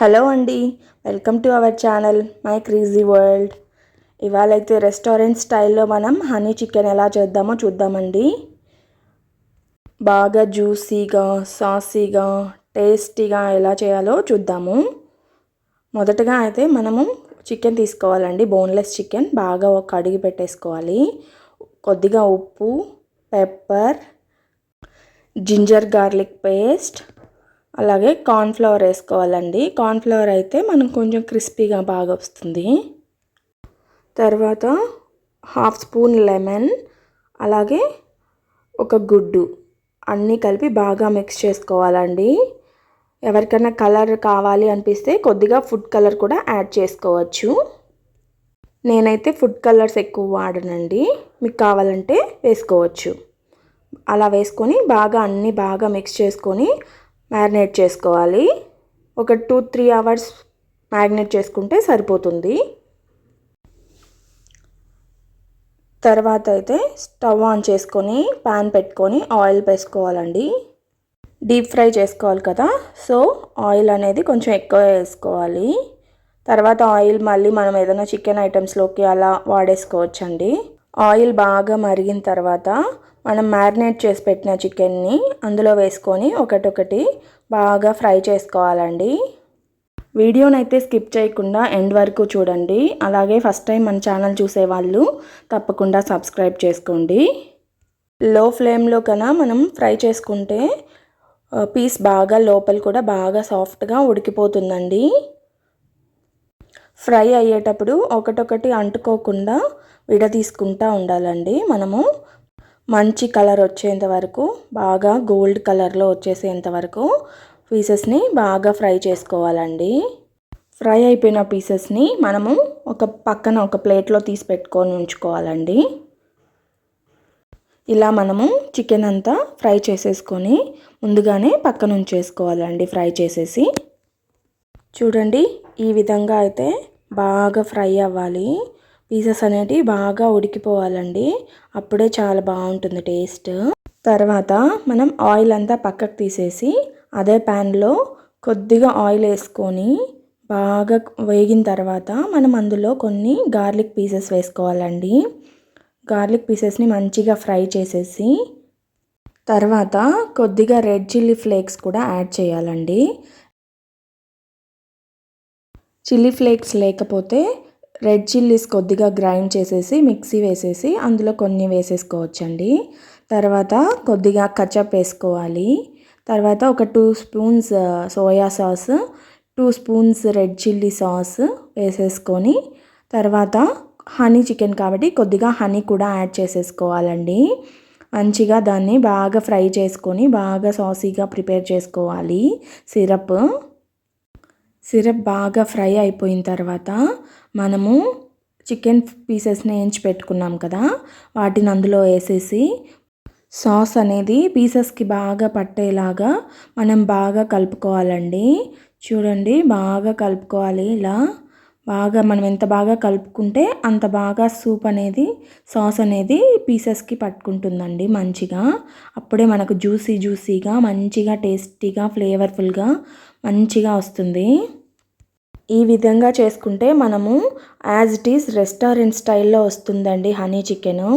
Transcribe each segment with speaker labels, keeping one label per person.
Speaker 1: Hello అండి welcome to our channel my crazy world. ఇవాళైతే restaurant స్టైల్లో మనం హనీ చికెన్ ఎలా చేద్దామో చూద్దామండి. బాగా జ్యూసీగా సాసీగా టేస్టీగా ఎలా చేయాలో చూద్దాము. మొదటగా అయితే మనము చికెన్ తీసుకోవాలండి బోన్లెస్ చికెన్. బాగా ఒక అడిగి పెట్టేసుకోవాలి. కొద్దిగా ఉప్పు పెప్పర్ జింజర్ గార్లిక్ పేస్ట్ అలాగే కార్న్ఫ్లవర్ వేసుకోవాలండి. కార్న్ఫ్లవర్ అయితే మనం కొంచెం క్రిస్పీగా బాగా వస్తుంది. తర్వాత హాఫ్ స్పూన్ లెమన్ అలాగే ఒక గుడ్డు అన్నీ కలిపి బాగా మిక్స్ చేసుకోవాలండి. ఎవరికైనా కలర్ కావాలి అనిపిస్తే కొద్దిగా ఫుడ్ కలర్ కూడా యాడ్ చేసుకోవచ్చు. నేనైతే ఫుడ్ కలర్స్ ఎక్కువ వాడనండి. మీకు కావాలంటే వేసుకోవచ్చు. అలా వేసుకొని బాగా అన్నీ బాగా మిక్స్ చేసుకొని మ్యారినేట్ చేసుకోవాలి. ఒక టూ త్రీ అవర్స్ మ్యారినేట్ చేసుకుంటే సరిపోతుంది. తర్వాత అయితే స్టవ్ ఆన్ చేసుకొని ప్యాన్ పెట్టుకొని ఆయిల్ వేసుకోవాలండి. డీప్ ఫ్రై చేసుకోవాలి కదా సో ఆయిల్ అనేది కొంచెం ఎక్కువ వేసుకోవాలి. తర్వాత ఆయిల్ మళ్ళీ మనం ఏదైనా చికెన్ ఐటమ్స్లోకి అలా వాడేసుకోవచ్చండి. ఆయిల్ బాగా మరిగిన తర్వాత మనం మ్యారినేట్ చేసి పెట్టిన చికెన్ని అందులో వేసుకొని ఒకటొకటి బాగా ఫ్రై చేసుకోవాలండి. వీడియోనైతే స్కిప్ చేయకుండా ఎండ్ వరకు చూడండి. అలాగే ఫస్ట్ టైం మన ఛానల్ చూసేవాళ్ళు తప్పకుండా సబ్స్క్రైబ్ చేసుకోండి. లో ఫ్లేమ్లో కన్నా మనం ఫ్రై చేసుకుంటే పీస్ బాగా లోపల కూడా బాగా సాఫ్ట్గా ఉడికిపోతుందండి. ఫ్రై అయ్యేటప్పుడు ఒకటొకటి అంటుకోకుండా విడదీసుకుంటూ ఉండాలండి మనము. మంచి కలర్ వచ్చేంత వరకు బాగా గోల్డ్ కలర్లో వచ్చేసేంత వరకు పీసెస్ని బాగా ఫ్రై చేసుకోవాలండి. ఫ్రై అయిపోయిన పీసెస్ని మనము ఒక పక్కన ఒక ప్లేట్లో తీసి పెట్టుకొని ఉంచుకోవాలండి. ఇలా మనము చికెన్ అంతా ఫ్రై చేసేసుకొని ముందుగానే పక్కన ఉంచేసుకోవాలండి ఫ్రై చేసేసి. చూడండి ఈ విధంగా అయితే బాగా ఫ్రై అవ్వాలి. పీసెస్ అనేటివి బాగా ఉడికిపోవాలండి. అప్పుడే చాలా బాగుంటుంది టేస్ట్. తర్వాత మనం ఆయిల్ అంతా పక్కకు తీసేసి అదే ప్యాన్లో కొద్దిగా ఆయిల్ వేసుకొని బాగా వేగిన తర్వాత మనం అందులో కొన్ని గార్లిక్ పీసెస్ వేసుకోవాలండి. గార్లిక్ పీసెస్ని మంచిగా ఫ్రై చేసేసి తర్వాత కొద్దిగా రెడ్ చిల్లీ ఫ్లేక్స్ కూడా యాడ్ చేయాలండి. చిల్లీ ఫ్లేక్స్ లేకపోతే రెడ్ చిల్లీస్ కొద్దిగా గ్రైండ్ చేసేసి మిక్సీ వేసేసి అందులో కొన్ని వేసేసుకోవచ్చండి. తర్వాత కొద్దిగా కచప్ వేసుకోవాలి. తర్వాత ఒక two spoons soya sauce two spoons red chilli sauce వేసేసుకొని తర్వాత హనీ చికెన్ కాబట్టి కొద్దిగా హనీ కూడా యాడ్ చేసేసుకోవాలండి. మంచిగా దాన్ని బాగా ఫ్రై చేసుకొని బాగా సాసీగా ప్రిపేర్ చేసుకోవాలి. సిరప్. సిరప్ బాగా ఫ్రై అయిపోయిన తర్వాత మనము చికెన్ పీసెస్ని వేయించి పెట్టుకున్నాం కదా వాటిని అందులో వేసేసి సాస్ అనేది పీసెస్కి బాగా పట్టేలాగా మనం బాగా కలుపుకోవాలండి. చూడండి బాగా కలుపుకోవాలి ఇలా. బాగా మనం ఎంత బాగా కలుపుకుంటే అంత బాగా సూప్ అనేది సాస్ అనేది పీసెస్కి పట్టుకుంటుందండి మంచిగా. అప్పుడే మనకు జ్యూసీ జ్యూసీగా మంచిగా టేస్టీగా ఫ్లేవర్ఫుల్గా మంచిగా వస్తుంది. ఈ విధంగా చేసుకుంటే మనము యాజ్ ఇట్ ఈస్ రెస్టారెంట్ స్టైల్లో వస్తుందండి హనీ చికెను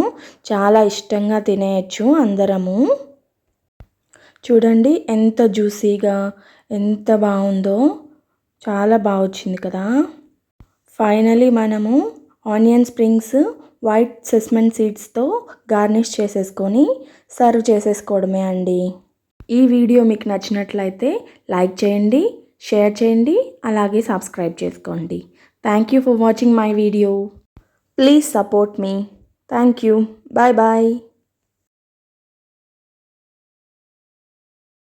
Speaker 1: చాలా ఇష్టంగా తినేయచ్చు అందరము. చూడండి ఎంత జ్యూసీగా ఎంత బాగుందో. చాలా బాగా వచ్చింది కదా. ఫైనలీ మనము ఆనియన్ స్ప్రింగ్స్ వైట్ సెస్మెంట్ సీడ్స్తో గార్నిష్ చేసేసుకొని సర్వ్ చేసేసుకోవడమే అండి. ఈ వీడియో మీకు నచ్చినట్లయితే లైక్ చేయండి షేర్ చేయండి అలాగే సబ్స్క్రైబ్ చేసుకోండి. Thank you for watching my video please support me thank you bye bye